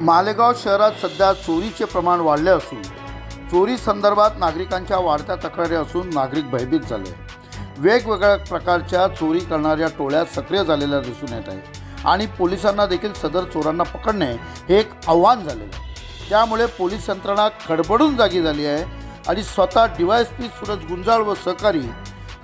मालेगाव शहरात सध्या चोरीचे प्रमाण वाढले असून चोरी संदर्भात नागरिकांच्या वाढत्या तक्रारी असून नागरिक भयभीत झाले. वेगवेगळ्या प्रकारच्या चोरी करणाऱ्या टोळ्या सक्रिय झालेल्या दिसून येत आहे आणि पोलिसांना देखील सदर चोरांना पकडणे हे एक आव्हान झालेलं आहे. त्यामुळे पोलीस यंत्रणा खडबडून जागी झाली आहे आणि स्वतः डीवायएसपी सूरज गुंजाळ व सहकारी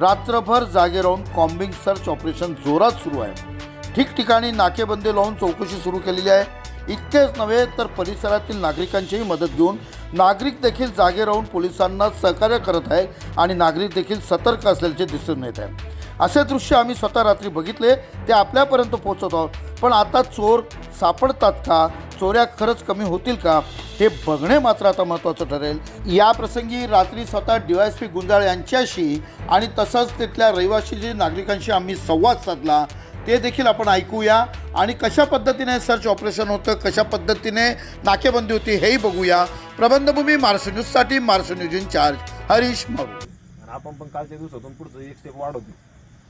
रात्रभर जागे राहून कॉम्बिंग सर्च ऑपरेशन जोरात सुरू आहे. ठिकठिकाणी नाकेबंदी लावून चौकशी सुरू केलेली आहे. इतकेच नव्हे तर परिसरातील नागरिकांचीही मदत घेऊन नागरिक देखील जागे राहून पोलिसांना सहकार्य करत आहे आणि नागरिक देखील सतर्क असल्याचे दिसून येत आहे. असे दृश्य आम्ही स्वतः रात्री बघितले ते आपल्यापर्यंत पोहोचत आहोत. पण आता चोर सापडतात का? चोऱ्या खरंच कमी होतील का? हे बघणे मात्र आता महत्त्वाचं ठरेल. या प्रसंगी रात्री स्वतः D Y S P Gunjal यांच्याशी आणि तसंच तिथल्या रहिवाशी नागरिकांशी आम्ही संवाद साधला ते देखील आपण ऐकूया. आणि कशा पद्धतीने सर्च ऑपरेशन होतं कशा पद्धतीने नाकेबंदी होती हेही बघूया. प्रबंधभूमी महाराष्ट्र न्यूजसाठी Maharashtra news in charge Harish Maru. आणि आपण पण कालच्या दिवसातून पुढचं एक स्टेप वाढवतो.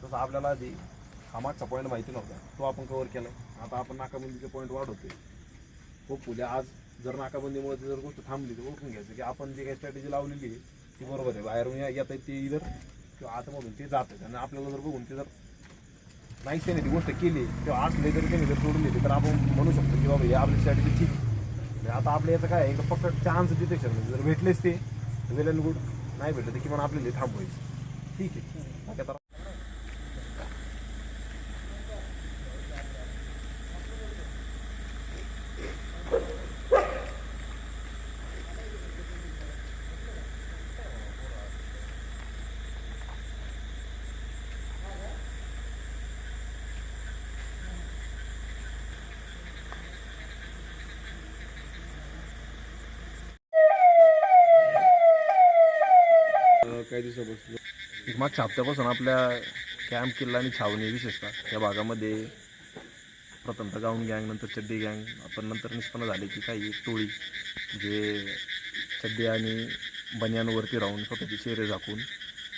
तसं आपल्याला आधी हा मागचा पॉईंट माहिती नव्हता. तो आपण कव्हर केला आता आपण नाकाबंदीचे पॉईंट वाढवतोय. होपफुली आज जर नाकाबंदीमुळे जर गोष्ट थांबली तर ओळखून घ्यायचं की आपण जी काही स्ट्रॅटेजी लावलेली आहे ती बरोबर आहे. बाहेरून या- येत आहे ते इधर किंवा आतमधून ते जात आहेत आणि आपल्याला जर बघून ते जर नाही त्याने ती गोष्ट केली. किंवा असले जर त्याने जर सोडून दिली तर आपण म्हणू शकतो की बाबा ही आपली स्ट्रॅटेजी ठीक आहे. म्हणजे आता आपल्या याचं काय एक फक्त चान्स डिटेक्शन म्हणजे जर भेटलेच ते वेल अँड गुड नाही भेटलं तर किमान आपल्याला थांबवायचं. ठीक आहे. आता काही दिवसापासून. एक मागच्या हप्त्यापासून आपल्या कॅम्प किल्ला आणि छावणी विशेषतः. या भागामध्ये प्रथमतः गाऊन गँग नंतर चड्डी गँग आपण नंतर निष्पन्न झाले की काही टोळी जे चड्डी आणि बन्यांवरती राहून स्वतःचे चेहरे झाकून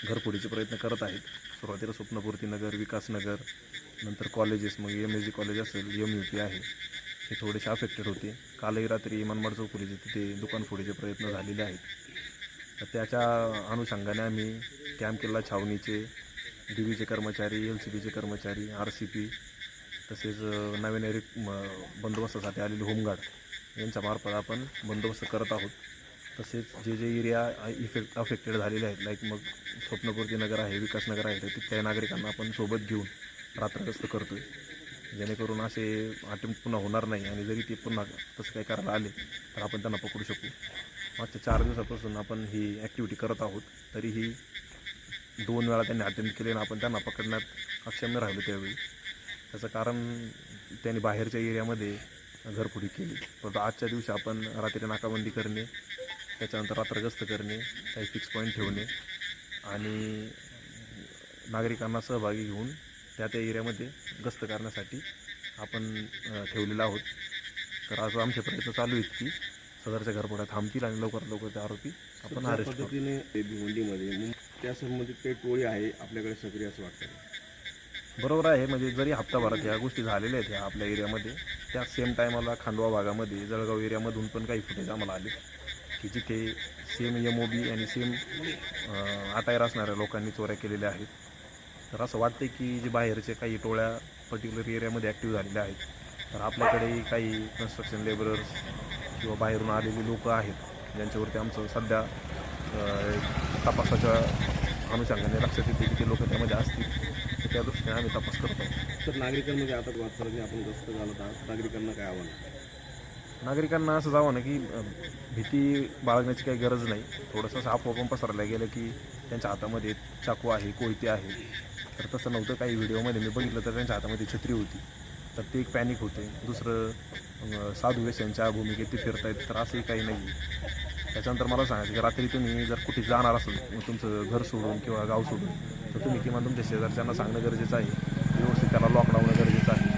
घरफोडीचे प्रयत्न करत आहेत. सुरुवातीला स्वप्नपूर्ती नगर विकासनगर नंतर कॉलेजेस मग एम एस जी कॉलेज असेल एम यू पी आहे. हे थोडेसे अफेक्टेड होते. कालही रात्री मनमाड चौकुलीचे तिथे दुकान फोडीचे प्रयत्न झालेले आहेत. त्याच्या अनुषंगाने आम्ही कॅम्प किल्ला छावणीचे डी बीचे कर्मचारी एल सी बीचे कर्मचारी आर सी पी तसेच नवीन एरिक म- बंदोबस्तासाठी आलेले होमगार्ड यांच्यामार्फत आपण बंदोबस्त करत आहोत. तसेच जे जे एरिया इफेक्ट अफेक्टेड झालेले आहेत लाईक मग स्वप्नपूर्ती नगर आहे विकासनगर आहे तर तिथल्या नागरिकांना आपण सोबत घेऊन रात्रगस्त आहे जेणेकरून असे अटेम्प्ट पुन्हा होणार नाही आणि जरी ते पुन्हा तसं काही करायला आले तर आपण त्यांना पकडू शकू. मागच्या चार दिवसापासून आपण ही ॲक्टिव्हिटी करत आहोत. तरीही दोन वेळा त्यांनी अटेम्प्ट केले आणि आपण त्यांना पकडण्यात अक्षम्य राहिलो त्यावेळी. त्याचं कारण त्यांनी बाहेरच्या एरियामध्ये घरफोडी केली. परंतु आजच्या दिवशी आपण रात्री नाकाबंदी करणे त्याच्यानंतर रात्रगस्त करणे काही फिक्स पॉईंट ठेवणे आणि नागरिकांना सहभागी घेऊन त्या त्या एरियामध्ये गस्त करण्यासाठी आपण ठेवलेला ठेवलेलं आहोत. तर आज आमचे प्रयत्न चालू आहेत की सदरच्या घरफोड्या थांबतील आणि लवकरात लवकर ते आरोपी आपण त्या अरेस्ट करू. पद्धतीने ते भिवंडीमध्ये मग त्या संबंधित काही टोळी आहे आपल्याकडे सक्रिय असं वाटतं बरोबर आहे म्हणजे जरी हप्ताभरात ह्या गोष्टी झालेल्या आहेत ह्या आपल्या एरियामध्ये त्या सेम टायमाला खांडवा भागामध्ये जळगाव एरियामधून पण काही फुटेज आम्हाला आले. की जिथे सेम एम ओ बी आणि सेम अटायर असणाऱ्या लोकांनी चोऱ्या केलेल्या आहेत. तर असं वाटतं की जे बाहेरचे काही टोळ्या पर्टिक्युलर एरियामध्ये ॲक्टिव्ह झालेल्या आहेत तर आपल्याकडे काही कन्स्ट्रक्शन लेबरर्स किंवा बाहेरून आलेली लोकं आहेत ज्यांच्यावरती आमचं सध्या तपासाच्या अनुषंगाने लक्षात येते की ते लोक त्यामध्ये असतील. तर त्या दृष्टीने आम्ही तपास करतो. तर नागरिकांमध्ये आता वातावरण आपण गस्त घालत आहात नागरिकांना काय आव्हान? नागरिकांना असं जावं ना की भीती बाळगण्याची काही गरज नाही. थोडंसं असं पण पसरल्या गेलं की त्यांच्या हातामध्ये चाकू आहे कोयते आहे. तर तसं नव्हतं. काही व्हिडिओमध्ये मी बघितलं तर त्यांच्या हातामध्ये छत्री होती. तर ते एक पॅनिक होते. दुसरं अ, साधू वेशांच्या भूमिकेत ते फिरतायत तर असंही काही नाही. त्याच्यानंतर मला सांगायचं की रात्री तुम्ही जर कुठे जाणार असाल मग तुमचं घर सोडून किंवा गाव सोडून तर तुम्ही किमान तुमच्या शेजारच्यांना सांगणं गरजेचं आहे. व्यवस्थित त्याला लॉक लावणं गरजेचं आहे.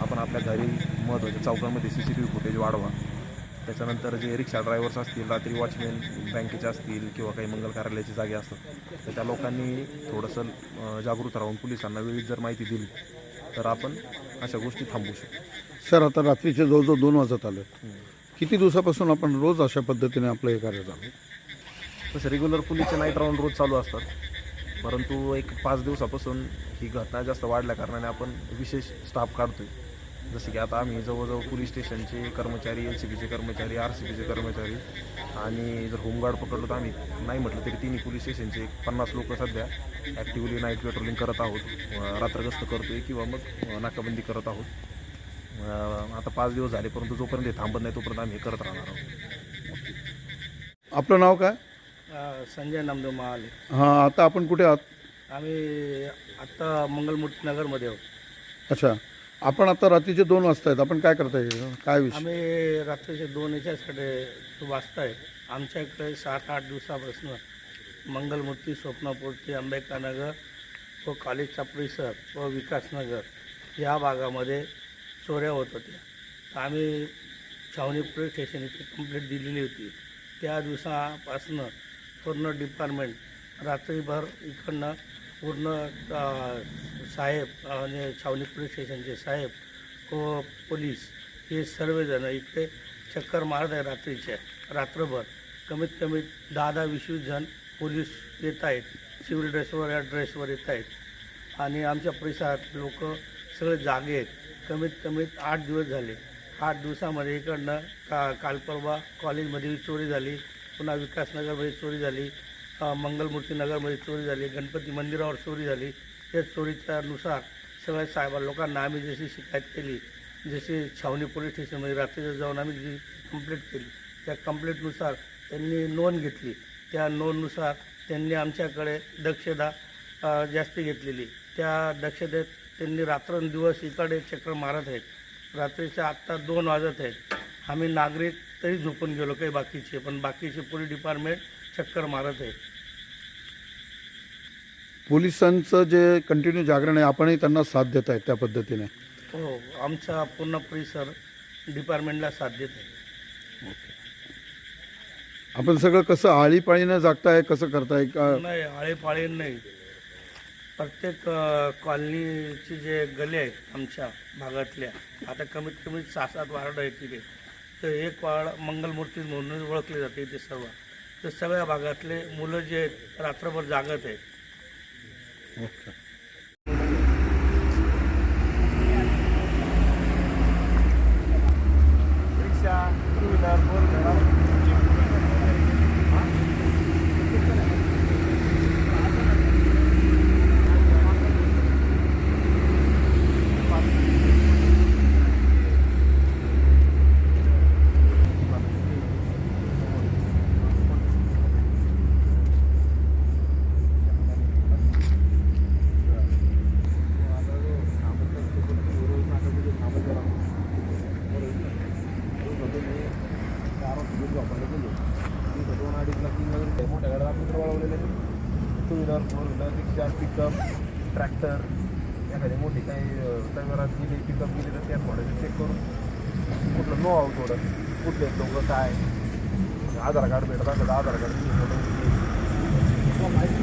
आपण आपल्या घरी महत्त्वाच्या चौकामध्ये C C T V footage वाढवा. त्याच्यानंतर जे रिक्षा ड्रायव्हर्स असतील रात्री वॉचमॅन बँकेचे असतील किंवा काही मंगल कार्यालयाचे जागे असतात तर त्या लोकांनी थोडंसं जागृत राहून पोलिसांना वेळीच जर माहिती दिली तर आपण अशा गोष्टी थांबवू शकतो सर आता रात्रीचे जवळजवळ दोन वाजत आले. किती दिवसापासून आपण रोज अशा पद्धतीने आपलं हे कार्य चालू? तसं रेग्युलर पोलीसचे नाईट राऊंड रोज चालू असतात. परंतु एक पाच दिवसापासून ही घटना जास्त वाढल्या कारणाने आपण विशेष स्टाफ काढतोय. जसे की आता आम्ही जवळजवळ पोलीस स्टेशनचे कर्मचारी एल सी बीचे कर्मचारी आर सी बीचे कर्मचारी आणि जर होमगार्ड पकडलो तर आम्ही नाही म्हटलं तरी तिन्ही पोलीस स्टेशनचे पन्नास लोक सध्या ॲक्टिव्हली नाईट पेट्रोलिंग करत आहोत. अं, रात्रगस्त करतोय किंवा मग नाकाबंदी करत आहोत. आता पाच दिवस झाले परंतु जोपर्यंत हे थांबत नाही तोपर्यंत आम्ही हे करत राहणार आहोत. आपलं नाव काय? संजय नामदेव महाले. हां आता आपण कुठे आहात? आम्ही आत्ता मंगलमूर्ती नगरमध्ये आहोत. अच्छा. आपण आता रात्रीचे दोन वाजता आहेत. आपण काय करताय? काय विषय? आम्ही रात्रीचे दोन याच्यासाठी वाचताय आमच्याकडे सात आठ दिवसापासून मंगलमूर्ती स्वप्नापूर्ती अंबेकानगर व कॉलेजचा परिसर व विकासनगर या भागामध्ये चोऱ्या होत होत्या. तर आम्ही छावणी पोलीस स्टेशन इथे कंप्लेंट दिलेली होती. त्या दिवसापासनं पूर्ण डिपार्टमेंट रात्रीभर इकडनं पूर्ण साहेब आणि छावणी पोलीस स्टेशनचे साहेब व पोलीस हे सर्वजण इकडे चक्कर मारत आहे रात्रीचे. रात्रभर कमीत कमी दहा दहा वीस वीस जण पोलीस येत आहेत. सिव्हिल ड्रेसवर या ड्रेसवर येत आहेत. आणि आमच्या परिसरात लोक सगळे जागे आहेत. कमीत कमीत आठ दिवस झाले. आठ दिवसामध्ये इकडनं का काल परवा कॉलेजमध्ये चोरी झाली. पुन्हा विकासनगरमध्ये चोरी झाली. मंगलमूर्ती नगरमध्ये चोरी झाली. गणपती मंदिरावर चोरी झाली. या चोरीच्यानुसार सगळ्या साहेब लोकांना आम्ही जशी शिकायत केली जशी छावणी पोलीस स्टेशनमध्ये रात्रीचं जाऊन आम्ही जी कंप्लेंट केली त्या कंप्लेंटनुसार त्यांनी नोंद घेतली. त्या नोंदनुसार त्यांनी आमच्याकडे दक्षता जास्ती घेतलेली. त्या दक्षतेत त्यांनी रात्रंदिवस इकडे चक्कर मारत आहेत. रात्रीच्या आत्ता दोन वाजत आहेत. आम्ही नागरिक तरी झोपून गेलो काही बाकीचे पण बाकीचे पोलीस डिपार्टमेंट चक्कर मारत आहेत. पोलिसांचं जे कंटिन्यू जागरण आहे आपणही त्यांना साथ देत आहेत त्या पद्धतीने. हो आमचा पूर्ण परिसर डिपार्टमेंटला साथ देत आहे. आपण सगळं कसं आळीपाळीनं जागताय कसं करताय? का नाही आळेपाळे नाही. प्रत्येक अ, कॉलनीचे जे गले आहेत आमच्या भागातल्या आता कमीत कमी सहा सात वार्ड आहेत तिथे. तर एक वार्ड मंगलमूर्ती म्हणून ओळखले जाते इथे सर्व. तर सगळ्या भागातले मुलं जे आहेत रात्रभर जागत आहेत. मोठ्या tractor एखादी मोठी काही टंगरात गेली पिकअप गेली तर त्या थोडंसं चेक करून कुठलं नो आहो थोडं कुठले लोक काय? आधार कार्ड भेटत असेल आधार कार्ड माहिती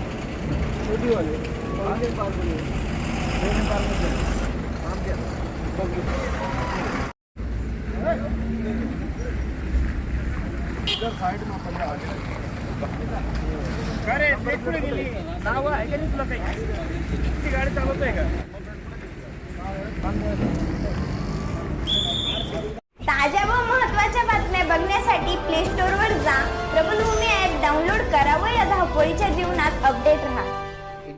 ताज्या व महत्त्वाच्या बातम्या बघण्यासाठी प्ले स्टोअरवर जा. प्रबलभूमी ॲप डाउनलोड करा व या धाव धावपळीच्या जीवनात अपडेट रहा.